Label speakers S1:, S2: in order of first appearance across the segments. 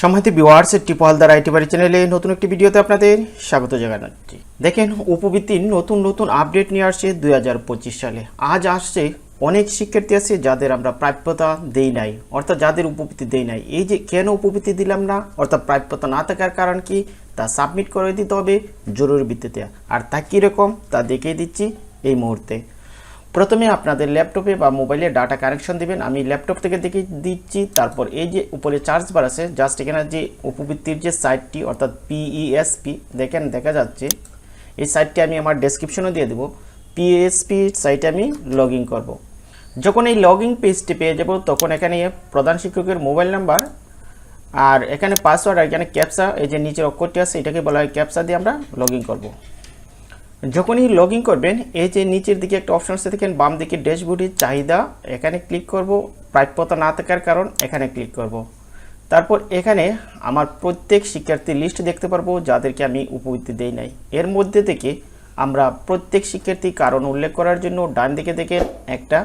S1: সম্মানিত viewers টিপো Haldar IT বাড়ি চ্যানেলে নতুন একটি ভিডিওতে আপনাদের স্বাগত জানাচ্ছি। দেখেন উপবৃত্তির নতুন নতুন আপডেট নিয়ে আসছে দু হাজার পঁচিশ সালে। আজ আসছে অনেক শিক্ষার্থী আছে যাদের আমরা প্রাপ্যতা দেই নাই, অর্থাৎ যাদের উপবৃত্তি দেই নাই। এই যে কেন উপবৃত্তি দিলাম না, অর্থাৎ প্রাপ্যতা না থাকার কারণ কি, তা সাবমিট করে দিতে হবে জরুরি ভিত্তিতে। আর তা কীরকম তা দেখিয়ে দিচ্ছি এই মুহূর্তে। প্রথমে আপনাদের ল্যাপটপে বা মোবাইলে ডাটা কানেকশন দিবেন। আমি ল্যাপটপ থেকে দেখে দিচ্ছি, তারপর এই যে উপরে চার্জ বার আছে জাস্ট এখানে যে উপবৃত্তির যে সাইটটি, অর্থাৎ পিইএসপি দেখেন, দেখা যাচ্ছে। এই সাইটটি আমি আমার ডেসক্রিপশনে দিয়ে দেবো। পিএসপি সাইটে আমি লগ ইন করব। যখন এই লগ ইন পেজটি পেয়ে যাব, তখন এখানে প্রধান শিক্ষকের মোবাইল নাম্বার আর এখানে পাসওয়ার্ড আর এখানে ক্যাপসা এই যে নিচের অক্ষরটি আছে, এটাকে বলা হয় ক্যাপসা দিয়ে আমরা লগ ইন করব। যখনই লগ ইন করবেন, এই যে নিচের দিকে একটা অপশন আছে, দেখেন বাম দিকে ড্যাশবোর্ডের চাহিদা, এখানে ক্লিক করব। প্রাপ্যতা না থাকার কারণ এখানে ক্লিক করব। তারপর এখানে আমার প্রত্যেক শিক্ষার্থীর লিস্ট দেখতে পারব, যাদেরকে আমি উপবৃত্তি দেই নাই। এর মধ্যে থেকে আমরা প্রত্যেক শিক্ষার্থী কারণ উল্লেখ করার জন্য ডান দিকে দেখে একটা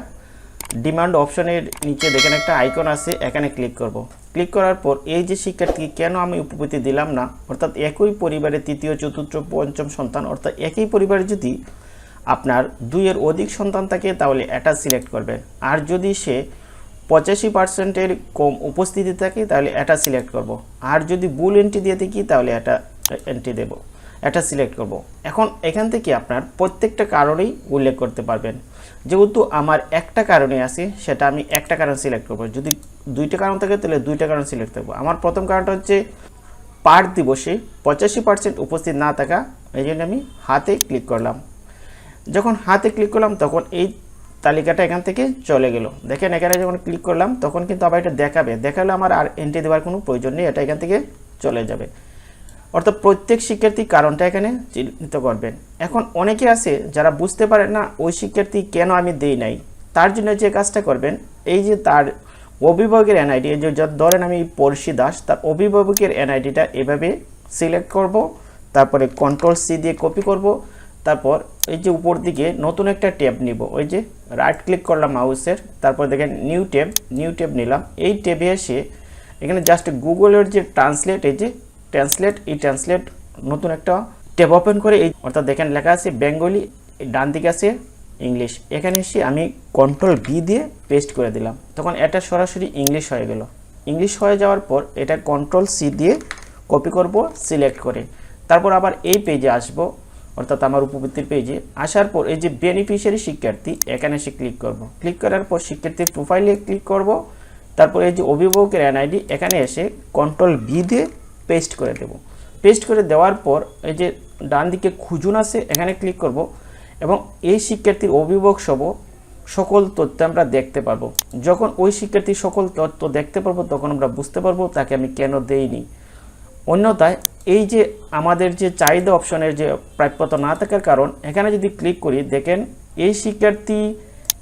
S1: ডিমান্ড অপশনের নিচে দেখেন একটা আইকন আছে, এখানে ক্লিক করব। ক্লিক করার পর এই যে শিক্ষার্থীকে কেন আমি উপপত্তি দিলাম না, অর্থাৎ একই পরিবারের তৃতীয়, চতুর্থ, পঞ্চম সন্তান, অর্থাৎ একই পরিবারে যদি আপনার দুইয়ের অধিক সন্তান থাকে, তাহলে এটা সিলেক্ট করবেন আর যদি সে পঁচাশি পার্সেন্টের কম উপস্থিতি থাকে, তাহলে এটা সিলেক্ট করব। আর যদি বুল এন্ট্রি দিয়ে থাকি, তাহলে এটা এন্ট্রি দেব। এটা সিলেক্ট করব। এখন এখান থেকে আপনার প্রত্যেকটা কারণেই উল্লেখ করতে পারবেন। যেহেতু আমার একটা কারণে আছে, সেটা আমি একটা কারণ সিলেক্ট করব। যদি দুইটা কারণ থাকে, তাহলে দুইটা কারণ সিলেক্ট করব। আমার প্রথম কারণটা হচ্ছে, পাঠ দিবসে পঁচাশি পার্সেন্ট উপস্থিত না থাকা, এই জন্য আমি হাতে ক্লিক করলাম। যখন হাতে ক্লিক করলাম, তখন এই তালিকাটা এখান থেকে চলে গেল। দেখেন, এখানে যখন ক্লিক করলাম, তখন কিন্তু আবার এটা দেখাবে। দেখালে আমার আর এন্ট্রি দেওয়ার কোনো প্রয়োজন নেই, এটা এখান থেকে চলে যাবে। অর্থাৎ প্রত্যেক শিক্ষার্থী কারণটা এখানে চিহ্নিত করবেন। এখন অনেকে আছে যারা বুঝতে পারে না, ওই শিক্ষার্থী কেন আমি দেই নাই? তার জন্য যে কাজটা করবেন, এই যে তার অভিভাবকের এনআইডি যে ধরেন আমি পড়শি দাস, তার অভিভাবকের এনআইডিটা এভাবে সিলেক্ট করব, তারপরে কন্ট্রোল সি দিয়ে কপি করব, তারপর এই যে উপর দিকে নতুন একটা ট্যাব নিব, ওই যে রাইট ক্লিক করলাম মাউসের তারপর দেখেন নিউ ট্যাব নিউ ট্যাব নিলাম, এই ট্যাবে এসে এখানে জাস্ট গুগলের যে ট্রান্সলেট এই যে ট্রান্সলেট এই ট্রান্সলেট নতুন একটা ট্যাব ওপেন করে এই অর্থাৎ দেখেন লেখা আছে বেঙ্গলি ডান দিকে আছে ইংলিশ। এখানে এসে আমি কন্ট্রোল বি দিয়ে পেস্ট করে দিলাম। তখন এটা সরাসরি ইংলিশ হয়ে গেল। ইংলিশ হয়ে যাওয়ার পর এটা কন্ট্রোল সি দিয়ে কপি করব সিলেক্ট করে। তারপর আবার এই পেজে আসব, অর্থাৎ আমার উপবৃত্তির পেজে আসার পর এই যে বেনিফিশিয়ারি শিক্ষার্থী, এখানে এসে ক্লিক করব। ক্লিক করার পর শিক্ষার্থীর প্রোফাইলে ক্লিক করব। তারপর এই যে অভিভাবকের এনআইডি এখানে এসে কন্ট্রোল বি দিয়ে পেস্ট করে দেব। পেস্ট করে দেওয়ার পর এই যে ডান দিকে খুঁজুন আছে, এখানে ক্লিক করব এবং এই শিক্ষার্থীর অভিভাবক সহ সকল তথ্য আমরা দেখতে পারব। যখন ওই শিক্ষার্থীর সকল তথ্য দেখতে পারব, তখন আমরা বুঝতে পারব তাকে আমি কেন দেইনি। অন্যথায় এই যে আমাদের যে চাহিদা অপশনের যে প্রাপ্যতা না থাকার কারণ, এখানে যদি ক্লিক করি, দেখেন এই শিক্ষার্থী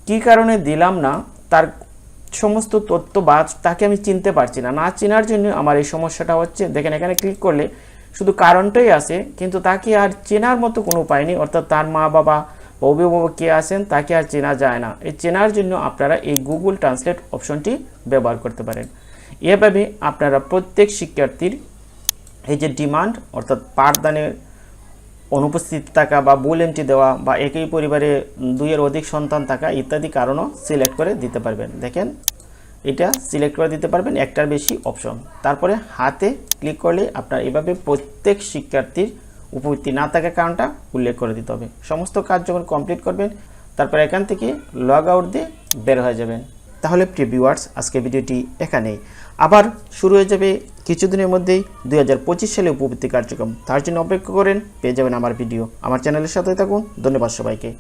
S1: কী কারণে দিলাম না, তার সমস্ত তথ্য বা তাকে আমি চিনতে পারছি না। না চেনার জন্য আমার এই সমস্যাটা হচ্ছে, দেখেন এখানে ক্লিক করলে শুধু কারণটাই আছে কিন্তু তাকে আর চেনার মতো কোনো উপায় নেই, অর্থাৎ তার মা বাবা বা অভিভাবক কে আছেন তাকে আর চেনা যায় না। এই চেনার জন্য আপনারা এই গুগল ট্রান্সলেট অপশনটি ব্যবহার করতে পারেন। এভাবে আপনারা প্রত্যেক শিক্ষার্থীর এই যে ডিমান্ড অর্থাৎ পাঠদানের অনুপস্থিত থাকা বা বুল এন্ট্রি দেওয়া বা একই পরিবারে দুইয়ের অধিক সন্তান থাকা ইত্যাদি কারণও সিলেক্ট করে দিতে পারবেন। দেখেন, এটা সিলেক্ট করে দিতে পারবেন, একটার বেশি অপশন তারপরে হাতে ক্লিক করলে আপনার এভাবে প্রত্যেক শিক্ষার্থীর উপবৃত্তি না থাকার কারণটা উল্লেখ করে দিতে হবে। সমস্ত কাজ যখন কমপ্লিট করবেন, তারপর এখান থেকে লগ আউট দিয়ে বের হয়ে যাবেন। তাহলে প্রিয় ভিউয়ার্স আজকে ভিডিওটি এখানেই। আবার শুরু হয়ে যাবে কিছুদিনের মধ্যেই দুই হাজার পঁচিশ সালে উপবৃত্তি কার্যক্রম। তার জন্য অপেক্ষা করেন, পেয়ে যাবেন আমার ভিডিও। আমার চ্যানেলের সাথে থাকুন। ধন্যবাদ সবাইকে।